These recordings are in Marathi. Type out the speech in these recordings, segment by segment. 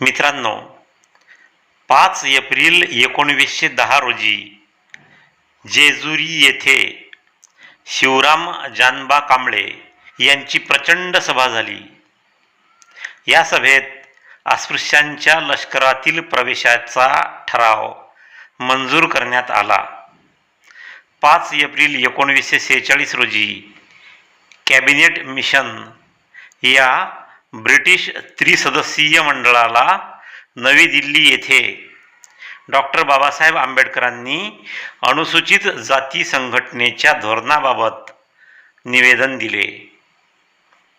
मित्रांनो पाच एप्रिल एकोणवीसशे दहा रोजी जेजुरी येथे शिवराम जानबा कांबळे यांची प्रचंड सभा झाली. या सभेत अस्पृश्यांच्या लष्करातील प्रवेशाचा ठराव मंजूर करण्यात आला. पाच एप्रिल एकोणवीसशे सेहेचाळीस रोजी कॅबिनेट मिशन या ब्रिटिश त्रिसदस्यीय मंडळाला नवी दिल्ली येथे डॉक्टर बाबासाहेब आंबेडकरांनी अनुसूचित जाती संघटनेच्या धोरणाबाबत निवेदन दिले.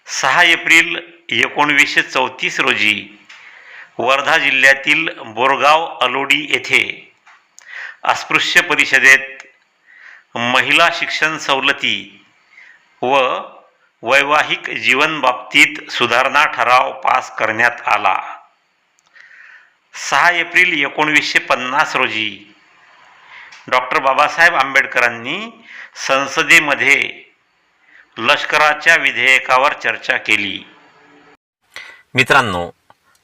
सहा एप्रिल एकोणवीसशे चौतीस रोजी वर्धा जिल्ह्यातील बोरगाव अलोडी येथे अस्पृश्य परिषदेत महिला शिक्षण सवलती व वैवाहिक जीवन बाबतीत सुधारणा ठराव पास करण्यात आला. सहा एप्रिल एकोणवीसशे पन्नास रोजी डॉक्टर बाबासाहेब आंबेडकरांनी संसदेमध्ये लष्कराच्या विधेयकावर चर्चा केली. मित्रांनो